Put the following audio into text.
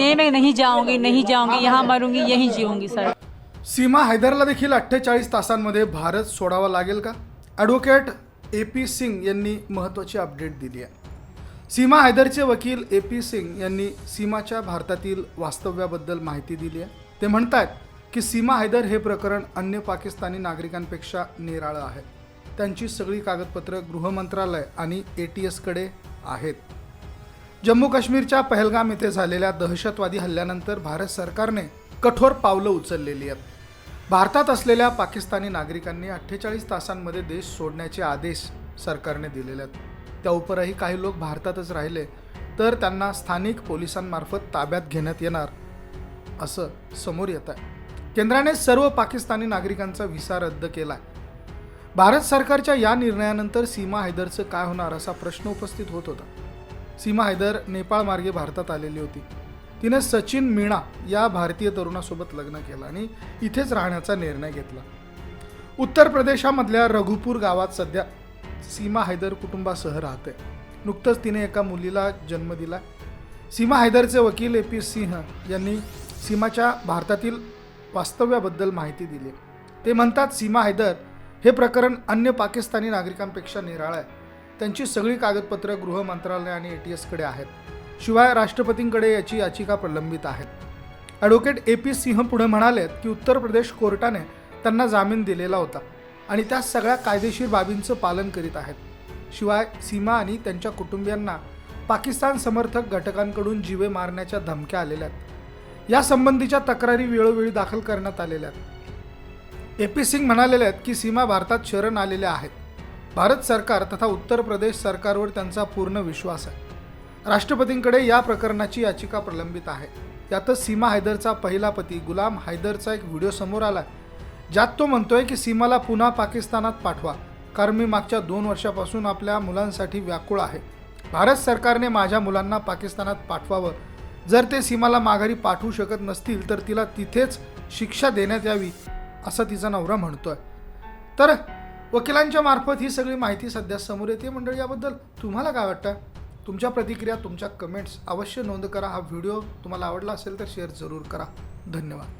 नहीं मैं नहीं जाऊंगी नहीं जाऊंगी यहाँ मरूंगी यहीं जीऊंगी सर। सीमा हैदरला देखील अठ्ठेचाळीस तासांमध्ये भारत सोडावा लागेल का? ॲडव्होकेट ए पी सिंग यांनी महत्त्वाची अपडेट दिली आहे. सीमा हैदरचे वकील ए पी सिंग यांनी सीमाच्या भारतातील वास्तव्याबद्दल माहिती दिली आहे. ते म्हणतात की सीमा हैदर हे प्रकरण अन्य पाकिस्तानी नागरिकांपेक्षा निराळं आहे. त्यांची सगळी कागदपत्रं गृह मंत्रालय आणि ए टी एसकडे आहेत. जम्मू काश्मीरच्या पहलगाम येथे झालेल्या दहशतवादी हल्ल्यानंतर भारत सरकारने कठोर पावलं उचललेली आहेत. भारतात असलेल्या पाकिस्तानी नागरिकांनी अठ्ठेचाळीस तासांमध्ये देश सोडण्याचे आदेश सरकारने दिलेले आहेत. त्या उपरही काही लोक भारतातच राहिले तर त्यांना स्थानिक पोलिसांमार्फत ताब्यात घेण्यात येणार असं समोर येत आहे. केंद्राने सर्व पाकिस्तानी नागरिकांचा व्हिसा रद्द केला आहे भारत सरकारच्या या निर्णयानंतर सीमा हैदरचं काय होणार असा प्रश्न उपस्थित होत होता. सीमा हैदर नेपाळमार्गे भारतात आलेली होती. तिने सचिन मीणा या भारतीय तरुणासोबत लग्न केलं आणि इथेच राहण्याचा निर्णय घेतला. उत्तर प्रदेशामधल्या रघुपूर गावात सध्या सीमा हैदर कुटुंबासह राहते. नुकतंच तिने एका मुलीला जन्म दिला. सीमा हैदरचे वकील ए पी सिंह यांनी सीमाच्या भारतातील वास्तव्याबद्दल माहिती दिली. ते म्हणतात सीमा हैदर हे प्रकरण अन्य पाकिस्तानी नागरिकांपेक्षा निराळं आहे. त्यांची सगळी कागदपत्रं गृह मंत्रालय आणि ए टी एसकडे आहेत. शिवाय राष्ट्रपतींकडे याची याचिका प्रलंबित आहेत. ॲडव्होकेट ए पी सिंह पुढे म्हणालेत की उत्तर प्रदेश कोर्टाने त्यांना जामीन दिलेला होता आणि त्या सगळ्या कायदेशीर बाबींचं पालन करीत आहेत. शिवाय सीमा आणि त्यांच्या कुटुंबियांना पाकिस्तान समर्थक घटकांकडून जीवे मारण्याच्या धमक्या आलेल्या आहेत. यासंबंधीच्या तक्रारी वेळोवेळी दाखल करण्यात आलेल्या आहेत. ए पी सिंग म्हणालेल्या आहेत की सीमा भारतात शरण आलेल्या आहेत. भारत सरकार तथा उत्तर प्रदेश सरकारवर त्यांचा पूर्ण विश्वास आहे. राष्ट्रपतींकडे या प्रकरणाची याचिका प्रलंबित आहे. त्यातच सीमा हैदरचा पहिला पती गुलाम हैदरचा एक व्हिडिओ समोर आला ज्यात तो म्हणतोय की सीमाला पुन्हा पाकिस्तानात पाठवा. कारण मी मागच्या दोन वर्षापासून आपल्या मुलांसाठी व्याकुळ आहे. भारत सरकारने माझ्या मुलांना पाकिस्तानात पाठवावं. जर ते सीमाला माघारी पाठवू शकत नसतील तर तिला तिथेच शिक्षा देण्यात यावी असं तिचा नवरा म्हणतोय. तर वकिलांच्या मार्फत ही सगळी माहिती सध्या समोर येते. मंडळी याबद्दल तुम्हाला काय वाटतं? तुमच्या प्रतिक्रिया तुमच्या कमेंट्स अवश्य नोंद करा. हा व्हिडिओ तुम्हाला आवडला असेल तर शेअर जरूर करा. धन्यवाद.